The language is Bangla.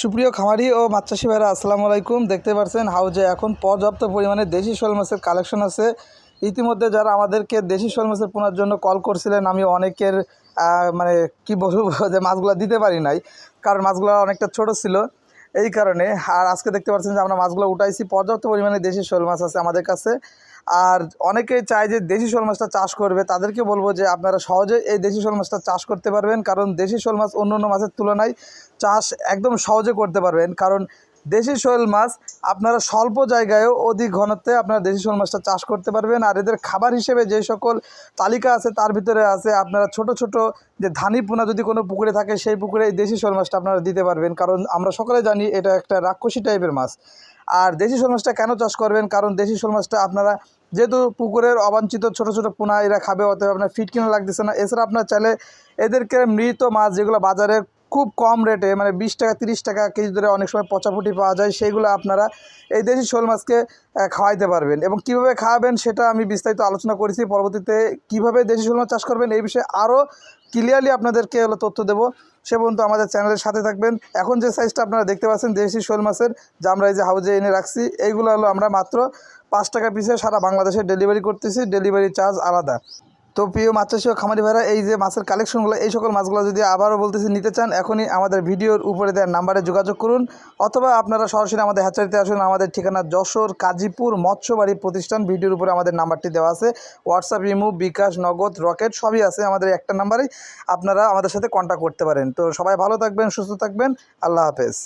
সুপ্রিয় খামারি ও মাছ ভাইরা, আসসালামু আলাইকুম। দেখতে পাচ্ছেন হাউজে এখন পর্যাপ্ত পরিমাণে দেশি শোল মাছের কালেকশন আছে। ইতিমধ্যে যারা আমাদেরকে দেশি শোল মাছের পোনার জন্য কল করছিলেন, আমি অনেকের মানে কি বলব, যে মাছগুলো দিতে পারি নাই, কারণ মাছগুলো অনেকটা ছোট ছিল। এই কারণে, আর আজকে দেখতে পাচ্ছেন যে আমরা মাছগুলো উঠাইছি। পর্যাপ্ত পরিমাণে দেশি শোল মাছ আছে আমাদের কাছে। আর অনেকেই চায় যে দেশি শোল মাছটা চাষ করবে, তাদেরকে বলব যে আপনারা সহজে এই দেশি শোল মাছটা চাষ করতে পারবেন, কারণ দেশি শোল মাছ অন্য অন্য মাছের তুলনায় চাষ একদম সহজে করতে পারবেন। কারণ দেশি শোল মাছ আপনারা স্বল্প জায়গায়ও অধিক ঘনত্বে আপনারা দেশি শোল মাছটা চাষ করতে পারবেন, আর এদের খাবার হিসেবে যে সকল তালিকা আছে তার ভিতরে আছে আপনারা ছোট ছোট যে ধানি পোনা যদি কোনো পুকুরে থাকে, সেই পুকুরে এই দেশি শোল মাছটা আপনারা দিতে পারবেন। কারণ আমরা সকলে জানি এটা একটা রাক্ষসী টাইপের মাছ। আর দেশি শোল মাছটা কেন চাষ করবেন? কারণ দেশি শোল মাছটা আপনারা যেহেতু পুকুরের অবাঞ্ছিত ছোট ছোট পোনা, এরা খাবে, অতএব আপনার ফিট কিনা লাগতেছে না। এছাড়া আপনার চাইলে এদেরকে মৃত মাছ যেগুলো বাজারে খুব কম রেটে মানে বিশ টাকা, তিরিশ টাকা কেজি ধরে অনেক সময় পচাফুটি পাওয়া যায় সেইগুলো আপনারা এই দেশি শোল মাছকে খাওয়াইতে পারবেন। এবং কীভাবে খাওয়াবেন সেটা আমি বিস্তারিত আলোচনা করেছি, পরবর্তীতে কীভাবে দেশি শোল মাছ চাষ করবেন এই বিষয়ে আরও ক্লিয়ারলি আপনাদেরকে হলো তথ্য দেবো। সে পর্যন্ত আমাদের চ্যানেলের সাথে থাকবেন। এখন যে সাইজটা আপনারা দেখতে পাচ্ছেন, দেশি শোল মাছের, যা আমরা এই যে হাউজে এনে রাখছি, এইগুলো হলো আমরা মাত্র পাঁচ টাকা পিসে সারা বাংলাদেশে ডেলিভারি করতেছি ডেলিভারি চার্জ আলাদা। তো প্রিয় মাছ চাষি ও খামারি ভাইরা, এই যে মাছের কালেকশনগুলো এই সকল মাছগুলো যদি আবারও বলতেছি নিতে চান, এখনই আমাদের ভিডিওর উপরে দেওয়ার নাম্বারে যোগাযোগ করুন। অথবা আপনারা সরাসরি আমাদের হ্যাচারিতে আসুন, আমাদের ঠিকানা যশোর, কাজীপুর, মৎস্যবাড়ি প্রতিষ্ঠান, ভিডিওর উপরে আমাদের নাম্বারটি দেওয়া আছে। হোয়াটসঅ্যাপ ইমো বিকাশ নগদ রকেট সবই আছে আমাদের একটা নাম্বারেই। আপনারা আমাদের সাথে কন্ট্যাক্ট করতে পারেন। তো সবাই ভালো থাকবেন, সুস্থ থাকবেন। আল্লাহ হাফেজ।